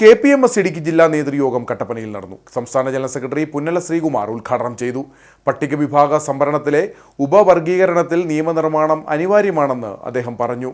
K P M S Idukki ജില്ലാ നേതൃയോഗം കട്ടപ്പനയിൽ നടന്നു. സംസ്ഥാന ജനറൽ സെക്രട്ടറി പുന്നല ശ്രീകുമാർ ഉദ്ഘാടനം ചെയ്തു. പട്ടിക വിഭാഗ സംവരണത്തിലെ ഉപവർഗീകരണത്തിൽ നിയമനിർമ്മാണം അനിവാര്യമാണെന്ന് അദ്ദേഹം പറഞ്ഞു.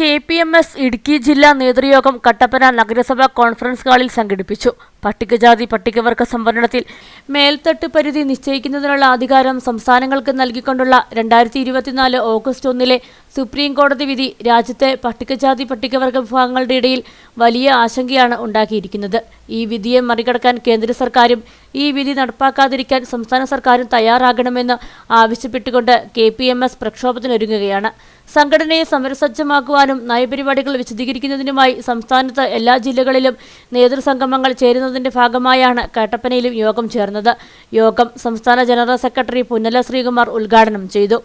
K P M S Idukki ജില്ലാ നേതൃയോഗം കട്ടപ്പന നഗരസഭാ കോൺഫറൻസ് ഹാളിൽ സംഘടിപ്പിച്ചു. പട്ടികജാതി പട്ടികവർഗ സംവരണത്തിൽ മേൽത്തട്ട് പരിധി നിശ്ചയിക്കുന്നതിനുള്ള അധികാരം സംസ്ഥാനങ്ങൾക്ക് നൽകിക്കൊണ്ടുള്ള രണ്ടായിരത്തി ഇരുപത്തിനാല് ഓഗസ്റ്റ് ഒന്നിലെ സുപ്രീം കോടതി വിധി രാജ്യത്തെ പട്ടികജാതി പട്ടികവർഗ വിഭാഗങ്ങളുടെ ഇടയിൽ വലിയ ആശങ്കയാണ് ഉണ്ടാക്കിയിരിക്കുന്നത്. ഈ വിധിയെ മറികടക്കാൻ കേന്ദ്ര സർക്കാരും ഈ വിധി നടപ്പാക്കാതിരിക്കാൻ സംസ്ഥാന സർക്കാരും തയ്യാറാകണമെന്ന് ആവശ്യപ്പെട്ടുകൊണ്ട് കെ പി എം എസ് പ്രക്ഷോഭത്തിനൊരുങ്ങുകയാണ്. സംഘടനയെ സമരസജ്ജമാക്കുവാനും നയപരിപാടികൾ വിശദീകരിക്കുന്നതിനുമായി സംസ്ഥാനത്ത് എല്ലാ ജില്ലകളിലും നേതൃസംഗമങ്ങൾ ചേരുന്നതിന്റെ ഭാഗമായാണ് കട്ടപ്പനയിലും യോഗം ചേർന്നത്. യോഗം സംസ്ഥാന ജനറൽ സെക്രട്ടറി പുന്നല ശ്രീകുമാർ ഉദ്ഘാടനം ചെയ്തു.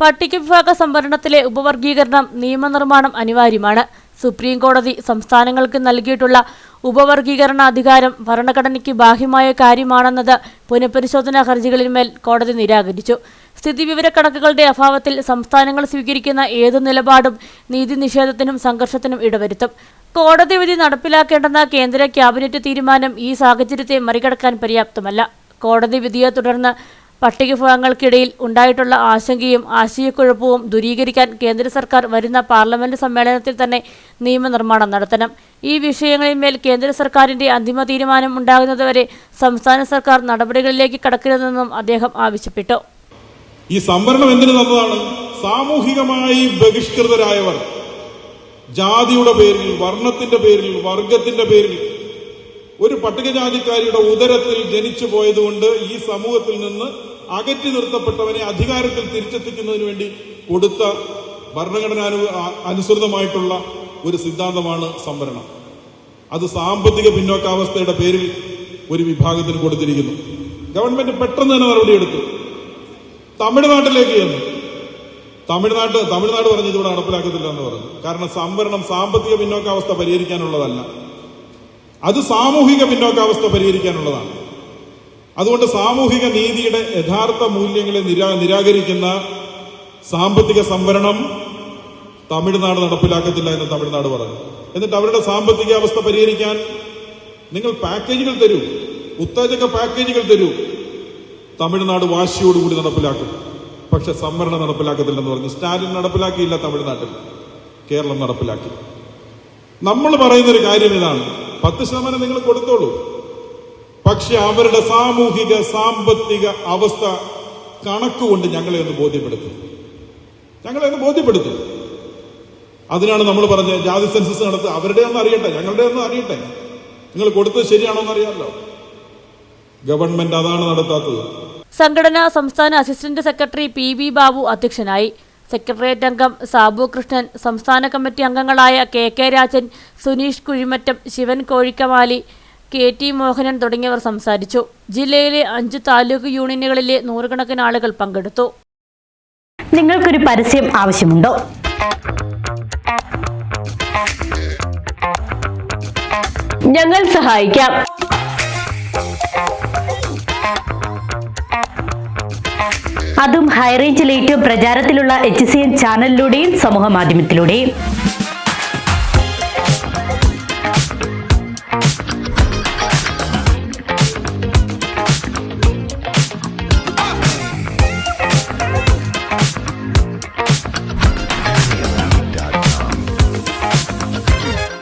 പട്ടിക വിഭാഗ സംവരണത്തിലെ ഉപവർഗീകരണം നിയമനിർമ്മാണം അനിവാര്യമാണ്. സുപ്രീം കോടതി സംസ്ഥാനങ്ങൾക്ക് നൽകിയിട്ടുള്ള ഉപവർഗീകരണ അധികാരം ഭരണഘടനയ്ക്ക് ബാഹ്യമായ കാര്യമാണെന്നത് പുനഃപരിശോധനാ ഹർജികളിന്മേൽ കോടതി നിരാകരിച്ചു. സ്ഥിതിവിവരക്കണക്കുകളുടെ അഭാവത്തിൽ സംസ്ഥാനങ്ങൾ സ്വീകരിക്കുന്ന ഏതു നിലപാടും നീതി നിഷേധത്തിനും സംഘർഷത്തിനും ഇടവരുത്തും. കോടതി വിധി നടപ്പിലാക്കേണ്ടെന്ന കേന്ദ്ര ക്യാബിനറ്റ് തീരുമാനം ഈ സാഹചര്യത്തെ മറികടക്കാൻ പര്യാപ്തമല്ല. കോടതി വിധിയെ തുടർന്ന് പട്ടികവിഭാഗങ്ങൾക്കിടയിൽ ഉണ്ടായിട്ടുള്ള ആശങ്കയും ആശയക്കുഴപ്പവും ദൂരീകരിക്കാൻ കേന്ദ്ര സർക്കാർ വരുന്ന പാർലമെന്റ് സമ്മേളനത്തിൽ തന്നെ നിയമനിർമ്മാണം നടത്തണം. ഈ വിഷയങ്ങളിന്മേൽ കേന്ദ്ര സർക്കാരിന്റെ അന്തിമ തീരുമാനം ഉണ്ടാകുന്നതുവരെ സംസ്ഥാന സർക്കാർ നടപടികളിലേക്ക് കടക്കരുതെന്നും അദ്ദേഹം ആവശ്യപ്പെട്ടു. ഈ സംവരണം എന്തിനു തന്നതാണ്? സാമൂഹികമായി ബഹിഷ്കൃതരായവർ. ജാതിയുടെ പേരിൽ വർണത്തിന്റെ പേരിൽ വർഗത്തിന്റെ പേരിൽ ഒരു പട്ടികജാതിക്കാരിയുടെ ഉദരത്തിൽ ജനിച്ചു പോയതുകൊണ്ട് ഈ സമൂഹത്തിൽ നിന്ന് അകറ്റി നിർത്തപ്പെട്ടവനെ അധികാരത്തിൽ തിരിച്ചെത്തിക്കുന്നതിന് വേണ്ടി കൊടുത്ത ഭരണഘടന അനുസൃതമായിട്ടുള്ള ഒരു സിദ്ധാന്തമാണ് സംവരണം. അത് സാമ്പത്തിക പിന്നോക്കാവസ്ഥയുടെ പേരിൽ ഒരു വിഭാഗത്തിന് കൊടുത്തിരിക്കുന്നു. ഗവൺമെന്റ് പെട്ടെന്ന് തന്നെ നടപടിയെടുത്തു തമിഴ്നാട്ടിലേക്ക് ചെന്നു. തമിഴ്നാട് തമിഴ്നാട് പറഞ്ഞ് ഇതിവിടെ നടപ്പിലാക്കത്തില്ല എന്ന് പറഞ്ഞു. കാരണം സംവരണം സാമ്പത്തിക പിന്നോക്കാവസ്ഥ പരിഹരിക്കാനുള്ളതല്ല. അത് സാമൂഹിക പിന്നോക്കാവസ്ഥ പരിഹരിക്കാനുള്ളതാണ്. അതുകൊണ്ട് സാമൂഹിക നീതിയുടെ യഥാർത്ഥ മൂല്യങ്ങളെ നിരാ നിരാകരിക്കുന്ന സാമ്പത്തിക സംവരണം തമിഴ്നാട് നടപ്പിലാക്കത്തില്ല എന്ന് തമിഴ്നാട് പറഞ്ഞു. എന്നിട്ട് അവരുടെ സാമ്പത്തിക അവസ്ഥ പരിഹരിക്കാൻ നിങ്ങൾ പാക്കേജുകൾ തരൂ. ഉത്തേജക പാക്കേജുകൾ തരൂ. തമിഴ്നാട് വാശിയോടുകൂടി നടപ്പിലാക്കും. പക്ഷെ സംവരണം നടപ്പിലാക്കത്തില്ലെന്ന് പറഞ്ഞു. സ്റ്റാലിൻ നടപ്പിലാക്കിയില്ല തമിഴ്നാട്ടിൽ. കേരളം നടപ്പിലാക്കി. നമ്മൾ പറയുന്നൊരു കാര്യം ഇതാണ്. പത്ത് ശതമാനം നിങ്ങൾ കൊടുത്തോളൂ. പക്ഷെ അവരുടെ സാമൂഹിക സാമ്പത്തിക അവസ്ഥ കണക്കുകൊണ്ട് ഞങ്ങളെ ഒന്ന് ബോധ്യപ്പെടുത്തും. ഞങ്ങളെ ഒന്ന് ബോധ്യപ്പെടുത്തും. അതിനാണ് നമ്മൾ പറഞ്ഞത് ജാതി സെൻസസ് നടത്തുക അവരുടെ ഒന്നും അറിയട്ടെ ഞങ്ങളുടെ ഒന്നും അറിയട്ടെ. നിങ്ങൾ കൊടുത്തത് ശരിയാണോ എന്ന് അറിയാമല്ലോ. ഗവൺമെന്റ് അതാണ് നടത്താത്തത്. സംഘടനാ സംസ്ഥാന assistant secretary P V Babu അധ്യക്ഷനായി സെക്രട്ടേറിയറ്റ് അംഗം സാബു കൃഷ്ണൻ സംസ്ഥാന കമ്മിറ്റി അംഗങ്ങളായ K K Rajan Suneesh Kuzhimattam Sivan Kozhikkamali K T Mohanan തുടങ്ങിയവർ സംസാരിച്ചു. ജില്ലയിലെ അഞ്ച് താലൂക്ക് യൂണിയനുകളിലെ നൂറുകണക്കിന് ആളുകൾ പങ്കെടുത്തു. നിങ്ങൾക്കൊരു പരസ്യം ആവശ്യമുണ്ടോ? ഞങ്ങൾ സഹായിക്കാം. അതും ഹൈറേഞ്ചിൽ ഏറ്റവും പ്രചാരത്തിലുള്ള എച്ച് സി എൻ ചാനലിലൂടെയും സമൂഹ മാധ്യമത്തിലൂടെയും.